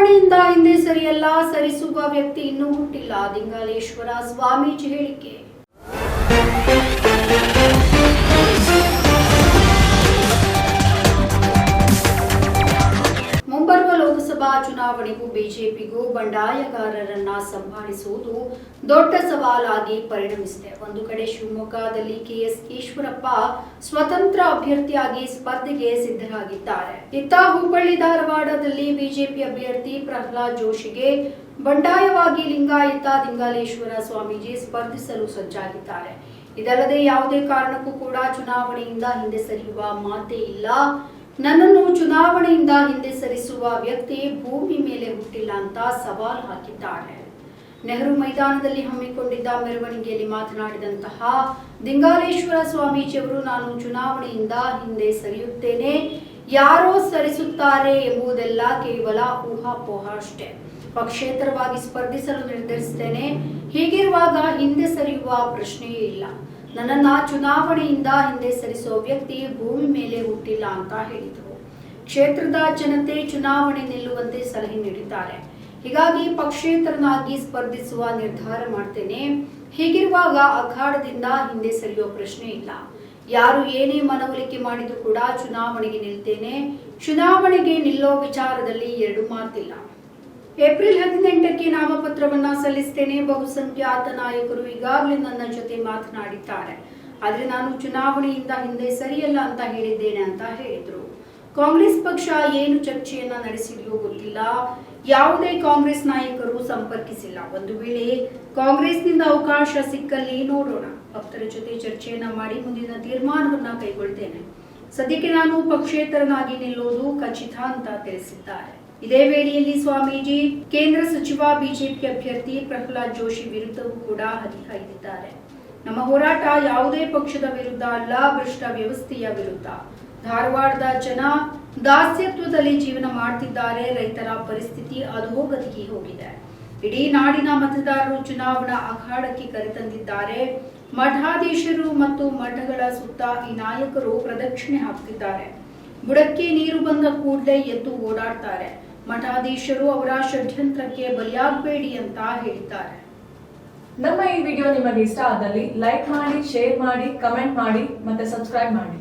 ಚುನಾವಣೆಯಿಂದ ಹಿಂದೆ ಸರಿಯಲ್ಲ ಸರಿಸುವ ವ್ಯಕ್ತಿ ಇನ್ನೂ ಹುಟ್ಟಿಲ್ಲ. ದಿಂಗಾಲೇಶ್ವರ ಸ್ವಾಮೀಜಿ ಹೇಳಿಕೆ. ಲೋಕಸಭಾ ಚುನಾವಣೆಗೂ ಬಿಜೆಪಿಗೂ ಬಂಡಾಯಗಾರರನ್ನ ಸಂಭಾಳಿಸುವುದು ದೊಡ್ಡ ಸವಾಲಾಗಿ ಪರಿಣಮಿಸಿದೆ. ಒಂದು ಕಡೆ ಶಿವಮೊಗ್ಗದಲ್ಲಿ ಕೆಎಸ್ ಈಶ್ವರಪ್ಪ ಸ್ವತಂತ್ರ ಅಭ್ಯರ್ಥಿಯಾಗಿ ಸ್ಪರ್ಧೆಗೆ ಸಿದ್ಧರಾಗಿದ್ದಾರೆ. ಇತ್ತ ಹುಬ್ಬಳ್ಳಿ ಧಾರವಾಡದಲ್ಲಿ ಬಿಜೆಪಿ ಅಭ್ಯರ್ಥಿ ಪ್ರಹ್ಲಾದ್ ಜೋಶಿಗೆ ಬಂಡಾಯವಾಗಿ ಲಿಂಗಾಯತ ಲಿಂಗಾಲೇಶ್ವರ ಸ್ವಾಮೀಜಿ ಸ್ಪರ್ಧಿಸಲು ಸಜ್ಜಾಗಿದ್ದಾರೆ. ಇದಲ್ಲದೆ ಯಾವುದೇ ಕಾರಣಕ್ಕೂ ಕೂಡ ಚುನಾವಣೆಯಿಂದ ಹಿಂದೆ ಸರಿಯುವ ಮಾತೇ ಇಲ್ಲ. ನನ್ನನ್ನು ಚುನಾವಣೆಯಿಂದ ಹಿಂದೆ ಸರಿಸುವ ವ್ಯಕ್ತಿ ಭೂಮಿ ಮೇಲೆ ಹುಟ್ಟಿಲ್ಲ ಅಂತ ಸವಾಲು ಹಾಕಿದ್ದಾರೆ ನೆಹರು ಮೈದಾನದಲ್ಲಿ ಹಮ್ಮಿಕೊಂಡಿದ್ದ ಮೆರವಣಿಗೆಯಲ್ಲಿ ಮಾತನಾಡಿದಂತಹ ದಿಂಗಾಲೇಶ್ವರ ಸ್ವಾಮೀಜಿಯವರು, ನಾನು ಚುನಾವಣೆಯಿಂದ ಹಿಂದೆ ಸರಿಯುತ್ತೇನೆ, ಯಾರೋ ಸರಿಸುತ್ತಾರೆ ಎಂಬುದೆಲ್ಲ ಕೇವಲ ಊಹಾಪೋಹ ಅಷ್ಟೇ. ಪಕ್ಷೇತರವಾಗಿ ಸ್ಪರ್ಧಿಸಲು ನಿರ್ಧರಿಸುತ್ತೇನೆ, ಹೀಗಿರುವಾಗ ಹಿಂದೆ ಸರಿಯುವ ಪ್ರಶ್ನೆಯೇ ಇಲ್ಲ. ನನ್ನನ್ನ ಚುನಾವಣೆಯಿಂದ ಹಿಂದೆ ಸರಿಸೋ ವ್ಯಕ್ತಿ ಭೂಮಿ ಮೇಲೆ ಹುಟ್ಟಿಲ್ಲ ಅಂತ ಹೇಳಿದರು. ಕ್ಷೇತ್ರದ ಜನತೆ ಚುನಾವಣೆ ನಿಲ್ಲುವಂತೆ ಸಲಹೆ ನೀಡಿದ್ದಾರೆ. ಹೀಗಾಗಿ ಪಕ್ಷೇತರನಾಗಿ ಸ್ಪರ್ಧಿಸುವ ನಿರ್ಧಾರ ಮಾಡ್ತೇನೆ. ಹೀಗಿರುವಾಗ ಅಖಾಡದಿಂದ ಹಿಂದೆ ಸರಿಯೋ ಪ್ರಶ್ನೆ ಇಲ್ಲ. ಯಾರು ಏನೇ ಮನವೊಲಿಕೆ ಮಾಡಿದ್ರು ಕೂಡ ಚುನಾವಣೆಗೆ ನಿಲ್ತೇನೆ. ಚುನಾವಣೆಗೆ ನಿಲ್ಲೋ ವಿಚಾರದಲ್ಲಿ ಎರಡು ಮಾತಿಲ್ಲ. ಏಪ್ರಿಲ್ ಹದಿನೆಂಟಕ್ಕೆ ನಾಮಪತ್ರವನ್ನ ಸಲ್ಲಿಸ್ತೇನೆ. ಬಹುಸಂಖ್ಯಾತ ನಾಯಕರು ಈಗಾಗಲೇ ನನ್ನ ಜೊತೆ ಮಾತನಾಡಿದ್ದಾರೆ. ಆದ್ರೆ ನಾನು ಚುನಾವಣೆಯಿಂದ ಹಿಂದೆ ಸರಿಯಲ್ಲ ಅಂತ ಹೇಳಿದ್ದೇನೆ ಅಂತ ಹೇಳಿದ್ರು. ಕಾಂಗ್ರೆಸ್ ಪಕ್ಷ ಏನು ಚರ್ಚೆಯನ್ನ ನಡೆಸಿದೆಯೋ ಗೊತ್ತಿಲ್ಲ. ಯಾವುದೇ ಕಾಂಗ್ರೆಸ್ ನಾಯಕರು ಸಂಪರ್ಕಿಸಿಲ್ಲ. ಒಂದು ವೇಳೆ ಕಾಂಗ್ರೆಸ್ನಿಂದ ಅವಕಾಶ ಸಿಕ್ಕಲ್ಲಿ ನೋಡೋಣ. ಭಕ್ತರ ಜೊತೆ ಚರ್ಚೆಯನ್ನ ಮಾಡಿ ಮುಂದಿನ ತೀರ್ಮಾನವನ್ನ ಕೈಗೊಳ್ತೇನೆ. ಸದ್ಯಕ್ಕೆ ನಾನು ಪಕ್ಷೇತರನಾಗಿ ನಿಲ್ಲೋದು ಖಚಿತ ಅಂತ ತಿಳಿಸಿದ್ದಾರೆ. ಇದೇ ವೇಳೆಯಲ್ಲಿ ಸ್ವಾಮೀಜಿ, ಕೇಂದ್ರ ಸಚಿವ, ಬಿಜೆಪಿ ಅಭ್ಯರ್ಥಿ ಪ್ರಹ್ಲಾದ್ ಜೋಶಿ ವಿರುದ್ಧವೂ ಕೂಡ ಹರಿಹಾಯ್ದಿದ್ದಾರೆ ನಮ್ಮ ಹೋರಾಟ ಯಾವುದೇ ಪಕ್ಷದ ವಿರುದ್ಧ ಅಲ್ಲ, ಭ್ರಷ್ಟ ವ್ಯವಸ್ಥೆಯ ವಿರುದ್ಧ. ಧಾರವಾಡದ ಜನ ದಾಸ್ಯತ್ವದಲ್ಲಿ ಜೀವನ ಮಾಡ್ತಿದ್ದಾರೆ, ರೈತರ ಪರಿಸ್ಥಿತಿ ಅಧೋಗತಿಗೆ ಹೋಗಿದೆ. ಇಡೀ ನಾಡಿನ ಮತದಾರರು ಚುನಾವಣಾ ಅಖಾಡಕ್ಕೆ ಕರೆತಂದಿದ್ದಾರೆ. ಮಠಾಧೀಶರು ಮತ್ತು ಮಠಗಳ ಸುತ್ತ ಈ ನಾಯಕರು ಪ್ರದಕ್ಷಿಣೆ ಹಾಕ್ತಿದ್ದಾರೆ. ಬುಡಕ್ಕೆ ನೀರು ಬಂದ ಕೂಡಲೇ ಎದ್ದು ಓಡಾಡ್ತಾರೆ. ಮಠಾಧೀಶರು ಅವರ ಷಡ್ಯಂತ್ರಕ್ಕೆ ಬಲಿಯಾಗಬೇಡಿ ಅಂತ ಹೇಳಿದ್ದಾರೆ. ನಮ್ಮ ಈ ವಿಡಿಯೋ ನಿಮಗೆ ಇಷ್ಟ ಆದಲ್ಲಿ ಲೈಕ್ ಮಾಡಿ, ಶೇರ್ ಮಾಡಿ, ಕಮೆಂಟ್ ಮಾಡಿ ಮತ್ತೆ ಸಬ್ಸ್ಕ್ರೈಬ್ ಮಾಡಿ.